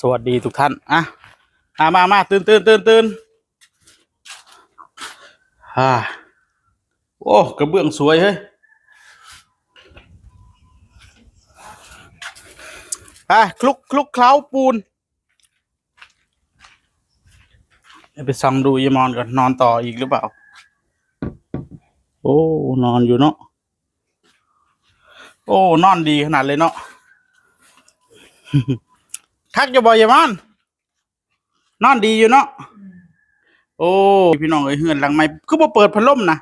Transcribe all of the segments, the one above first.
สวัสดีทุกท่านอะมามามาตื่นตื่นตื่นตื่นฮ่าโอ้กระเบื้องสวยเฮ้ยไปคลุกคลุกเคล้าปูนเดี๋ยวไปส่องดูยายมอนก่อนนอนต่ออีกหรือเปล่า โอ้ นอนอยู่เนาะโอ้ นอนดีขนาดเลยเนาะ คักจะบอกยามอนนอนดีอยู่เนาะโอ้พี่น้องเอ้ยเฮือนหลังใหม่คือบ่เปิดพัดลมนะ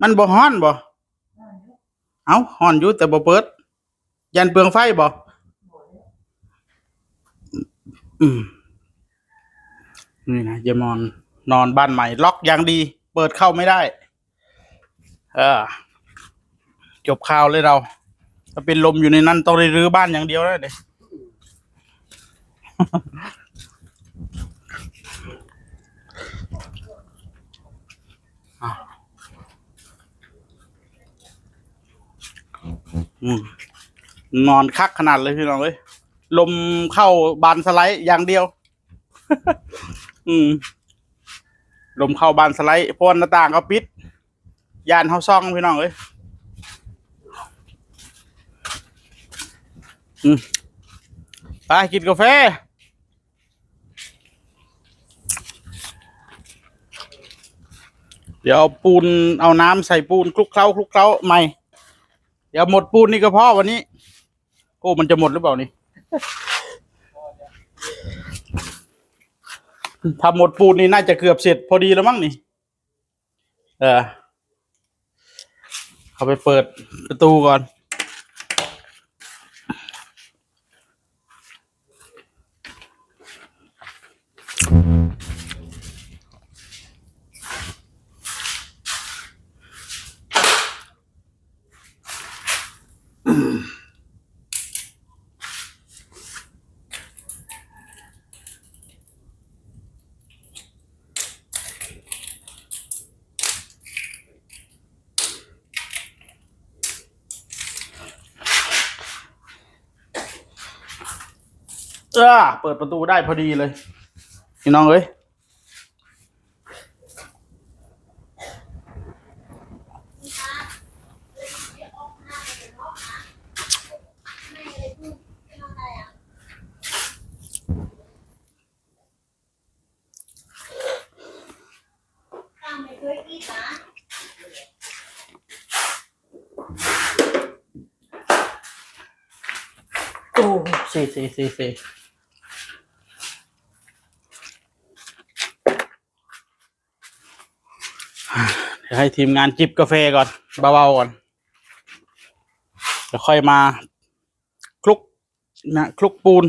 มันบ่ฮ้อนบ่เอ้าฮ้อนอยู่แต่บ่เปิด ยันเปลืองไฟบ่อืมนี่นะยายมอนนอนบ้านใหม่ ล็อกอย่างดี เปิดเข้าไม่ได้ เออ จบข่าวเลยเราถ้าเป็นลมอยู่ในนั้นต้องรื้อบ้านอย่างเดียวแล้วเด็อืม นอนคักขนาดเลยพี่น้องเอ้ยลมเข้าบานสไลด์อย่างเดียว อืม ลมเข้าบานสไลด์พวนหน้าต่างเขาปิด ยานเขาซ่องพี่น้องเอ้ยอืม ไปกินกาแฟ เดี๋ยวเอาปูนเอาน้ำใส่ปูนคลุกเคล้าคลุกเคล้าใหม่ เดี๋ยวหมดปูนนี่ก็พอวันนี้ โอ้มันจะหมดหรือเปล่านี่ถ้าหมดปูนนี่น่าจะเกือบเสร็จพอดีแล้วมั้งนี่ เออ เขาไปเปิดประตูก่อน เออเปิดประตูได้พอดีเลยพี่น้องเอ้ยโอ้เซ่เซ่เซ่เซ่ จะให้ทีมงานจิบกาแฟก่อนเบาๆก่อนเดี๋ยวค่อยมาคลุกนะคลุกปูน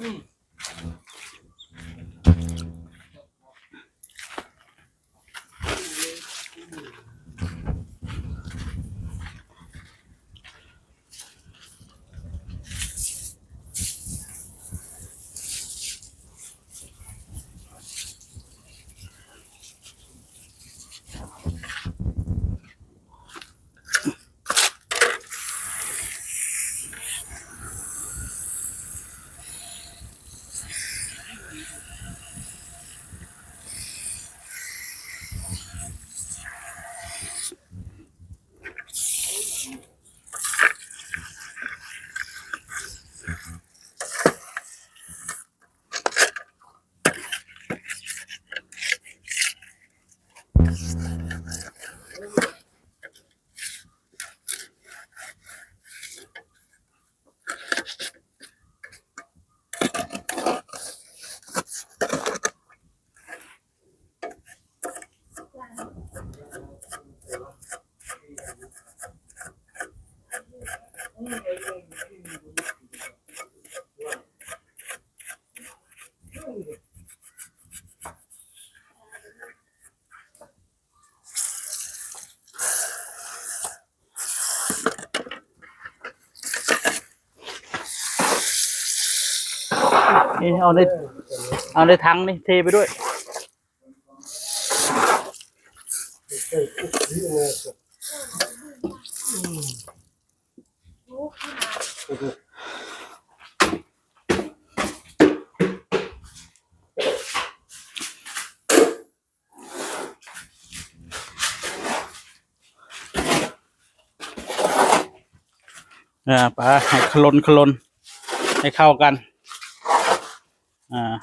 อ Thanks. นี่เอาในเอาในถังนี่เทไปด้วยอ่าไปให้คลนคลนให้เข้ากัน อ่า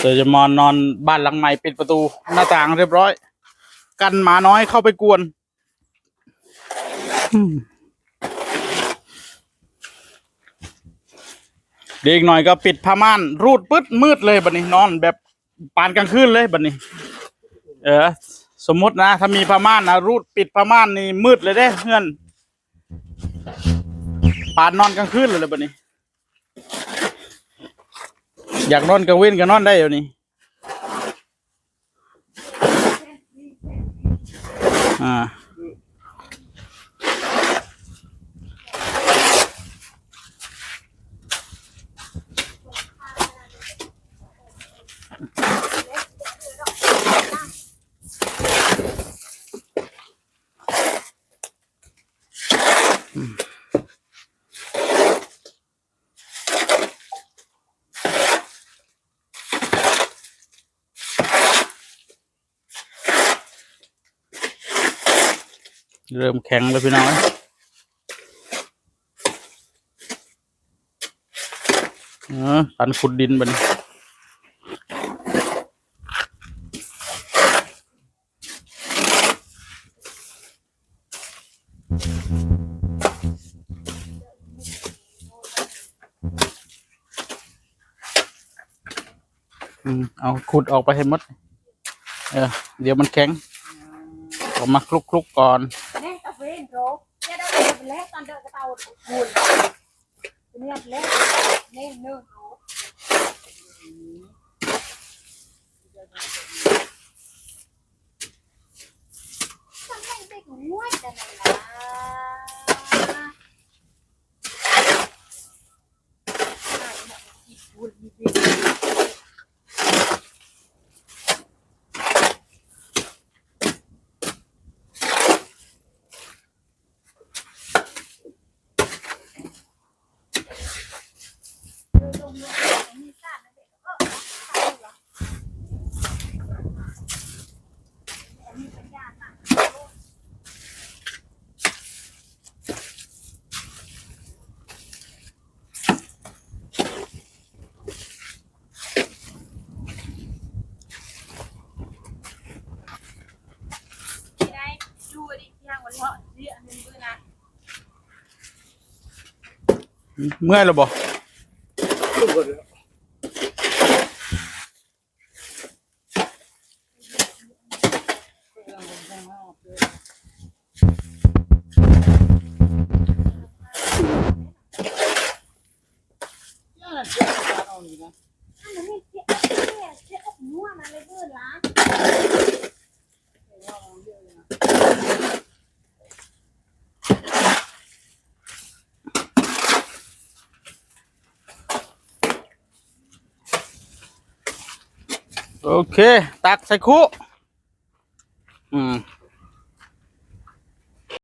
เดจะมานนอนบ้านหลังใหม่ปิดประตูหน้าต่างเรียบร้อย กันหมาน้อยเข้าไปกวนเด็กหน่อยก็ปิดผ้าม่าน รูดปึ๊ดมืดเลยบัดนี้นอนแบบปานกลางคืนเลยบัดนี้ เออ สมมตินะ ถ้ามีผ้าม่านนะรูดปิดผ้าม่านนี่มืดเลยเด้เพื่อนปานนอนกลางคืนเลยเลยบัดนี้ อยากนอนกลางเว้นก็นอนได้อยู่นี่อ่า เริ่มแข็งแล้วพี่น้องเออปันขุดดินบันอืมเอาขุดออกไปให้หมด เออ เดี๋ยวมันแข็ง เออกมาคลุกๆก่อน Cái đó là mình lét, con đợi cái tàu buồn. Mình lét lét. Nên nương rổ. Sao mày bị nguội thế này là? Ai mà bị buồn như vậy? ได้ดูดิที่ห้างวันเพาะเรียกหนึ่งด้วยนะ เมื่อยแล้วบ่ โอเค ตักใส่คุอืม